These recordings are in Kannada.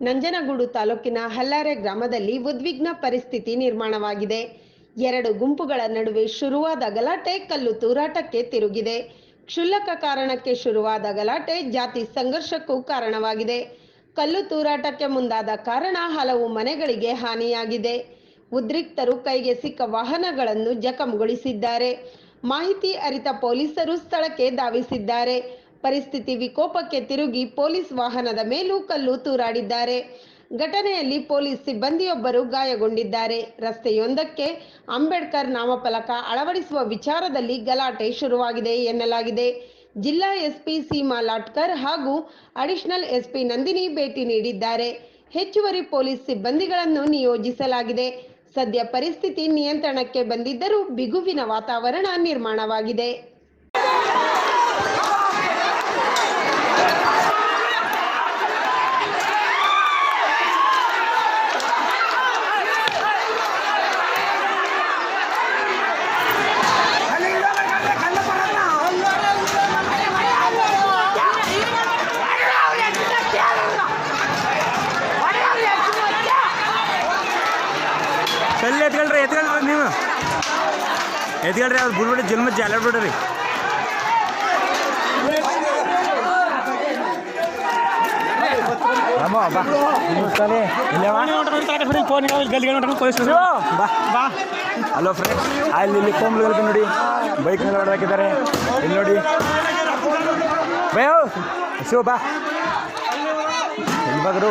ನಂಜನಗೂಡು ತಾಲೂಕಿನ ಹಲ್ಲಾರೆ ಗ್ರಾಮದಲ್ಲಿ ಉದ್ವಿಗ್ನ ಪರಿಸ್ಥಿತಿ ನಿರ್ಮಾಣವಾಗಿದೆ. ಎರಡು ಗುಂಪುಗಳ ನಡುವೆ ಶುರುವಾದ ಗಲಾಟೆ ಕಲ್ಲು ತೂರಾಟಕ್ಕೆ ತಿರುಗಿದೆ. ಕ್ಷುಲ್ಲಕ ಕಾರಣಕ್ಕೆ ಶುರುವಾದ ಗಲಾಟೆ ಜಾತಿ ಸಂಘರ್ಷಕ್ಕೂ ಕಾರಣವಾಗಿದೆ. ಕಲ್ಲು ತೂರಾಟಕ್ಕೆ ಮುಂದಾದ ಕಾರಣ ಹಲವು ಮನೆಗಳಿಗೆ ಹಾನಿಯಾಗಿದೆ. ಉದ್ರಿಕ್ತರು ಕೈಗೆ ಸಿಕ್ಕ ವಾಹನಗಳನ್ನು ಜಖಂಗೊಳಿಸಿದ್ದಾರೆ. ಮಾಹಿತಿ ಅರಿತ ಪೊಲೀಸರು ಸ್ಥಳಕ್ಕೆ ಧಾವಿಸಿದ್ದಾರೆ. ಪರಿಸ್ಥಿತಿ ವಿಕೋಪಕ್ಕೆ ತಿರುಗಿ ಪೊಲೀಸ್ ವಾಹನದ ಮೇಲೂ ಕಲ್ಲು ತೂರಾಡಿದ್ದಾರೆ. ಘಟನೆಯಲ್ಲಿ ಪೊಲೀಸ್ ಸಿಬ್ಬಂದಿಯೊಬ್ಬರು ಗಾಯಗೊಂಡಿದ್ದಾರೆ. ರಸ್ತೆಯೊಂದಕ್ಕೆ ಅಂಬೇಡ್ಕರ್ ನಾಮಫಲಕ ಅಳವಡಿಸುವ ವಿಚಾರದಲ್ಲಿ ಗಲಾಟೆ ಶುರುವಾಗಿದೆ ಎನ್ನಲಾಗಿದೆ. ಜಿಲ್ಲಾ ಎಸ್ಪಿ ಸೀಮಾ ಲಾಟ್ಕರ್ ಹಾಗೂ ಅಡಿಷನಲ್ ಎಸ್ಪಿ ನಂದಿನಿ ಭೇಟಿ ನೀಡಿದ್ದಾರೆ. ಹೆಚ್ಚುವರಿ ಪೊಲೀಸ್ ಸಿಬ್ಬಂದಿಗಳನ್ನು ನಿಯೋಜಿಸಲಾಗಿದೆ. ಸದ್ಯ ಪರಿಸ್ಥಿತಿ ನಿಯಂತ್ರಣಕ್ಕೆ ಬಂದಿದ್ದರೂ ಬಿಗುವಿನ ವಾತಾವರಣ ನಿರ್ಮಾಣವಾಗಿದೆ. ಕಲ್ಲು ಎತ್ಕೊಳ್ರಿ ಎತ್ಕೊಳ್ರಿ ನೀವು ಎತ್ಕೊಳ್ರಿ ಅವ್ರು ಬಿಡ್ಬಿಡ್ರಿ ಜನ್ಮ ಜಾಲ ಬಿಡ್ರಿ. ಹಲೋ ಫ್ರೆಂಡ್ಸ್ ಅಲ್ಲಿ ಇಲ್ಲಿ ಕೋಮ್ಲುಗಳಿಗೆ ನೋಡಿ. ಬೈಕ್ ಮೇಲೆ ಹೊಡೆದಾಕಿದ್ದಾರೆ ಇಲ್ಲಿ ನೋಡಿ. ಬಯೋ ಶಿವ ಬಾ. ಇಲ್ಲಿ ಬಾಗರು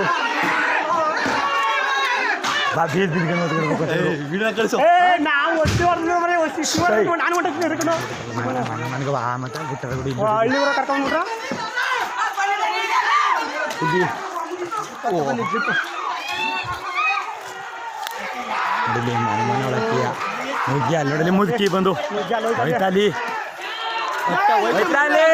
ಬಾ ಬೀದ್ ಬೀದ್ಕೊಂಡು ನಾನು ಒತ್ತಿ ಹೊಡೆದು ಮನೆ ಒತ್ತಿ ಶಿವರ ಸರಿ. ನಾನು ಹೊಂಟಿದ್ದೀನಿ ಹಿಡ್ಕೊಂಡು ನನಗೆ ಬಾ ಮತ್ತೆ ಬಿಟ್ಟರೆ ಬಿಡಿ ಹಳ್ಳಿ ಊರ ಕರ್ಕೊಂಡ್ಬಿಟ್ರ ಸುದ್ದಿ ನೋಡಿಲಿ ಮನೆ ಮನೆ ಒಳಕ್ಕಿಯ ಮುಗ್ಗಿ ಅಲ್ಲಿ ನೋಡಲಿ ಮುದುಕಿ ಬಂದು. ಹೋಯ್ತಾಲಿ. ಹೋಯ್ತಾಲಿ.